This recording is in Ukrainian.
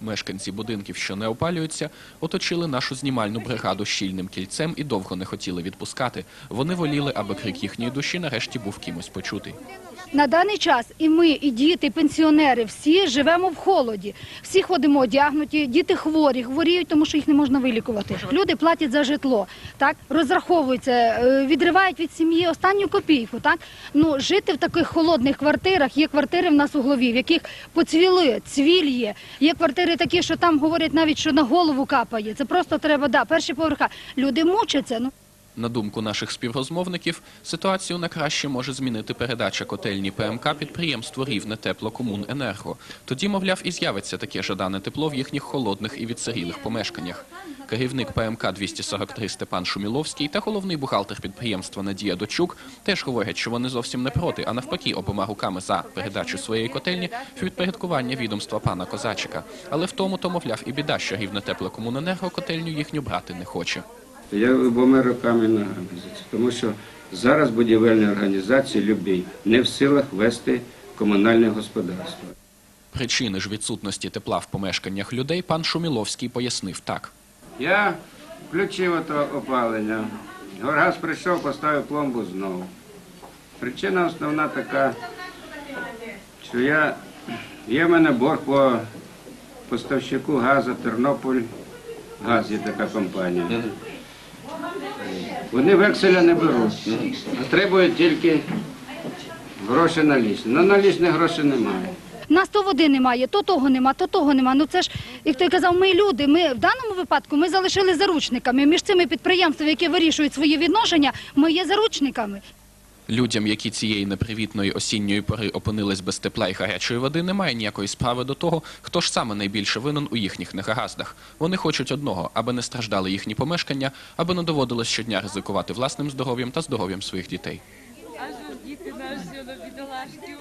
Мешканці будинків, що не опалюються, оточили нашу знімальну бригаду щільним кільцем і довго не хотіли відпускати. Вони воліли, аби крик їхньої душі нарешті був кимось почутий. На даний час і ми, і діти, і пенсіонери, всі живемо в холоді. Всі ходимо одягнуті, діти хворі, хворіють, тому що їх не можна вилікувати. Люди платять за житло, так розраховуються, е, відривають від сім'ї останню копійку. Так ну жити в таких холодних квартирах. Є квартири в нас у голові, в яких поцвіли, цвіль є. Є квартири такі, що там говорять навіть, що на голову капає. Це просто треба да, перші поверха. Люди мучаться. Ну На думку наших співрозмовників, ситуацію на краще може змінити передача котельні ПМК підприємству Рівне Теплокомуненерго. Тоді, мовляв, і з'явиться таке жадане тепло в їхніх холодних і відсирілих помешканнях. Керівник ПМК 243 Степан Шуміловський та головний бухгалтер підприємства Надія Дочук теж говорять, що вони зовсім не проти, а навпаки обома руками за передачу своєї котельні в підпорядкування відомства пана Козачика. Але в тому, то, мовляв, і біда, що Рівне Теплокомуненерго котельню їхню брати не хоче. Я обома руками ногами за це, тому що зараз будівельні організації любі не в силах вести комунальне господарство. Причини ж відсутності тепла в помешканнях людей пан Шуміловський пояснив так. Я включив ото опалення. Горгаз прийшов, поставив пломбу знову. Причина основна така, що я, є в мене борг по поставщику газу Тернополь. Газ є така компанія. Вони векселя не беруть, а требують тільки гроші налічні. Ну налічних грошей немає. Нас то води немає, то того нема, то того нема. Ну це ж, як той казав, ми люди. Ми в даному випадку ми залишили заручниками. Між цими підприємствами, які вирішують свої відношення, ми є заручниками. Людям, які цієї непривітної осінньої пори опинились без тепла і гарячої води, немає ніякої справи до того, хто ж саме найбільше винен у їхніх негараздах. Вони хочуть одного, аби не страждали їхні помешкання, аби не доводилось щодня ризикувати власним здоров'ям та здоров'ям своїх дітей. Аж діти наші, бідолашки.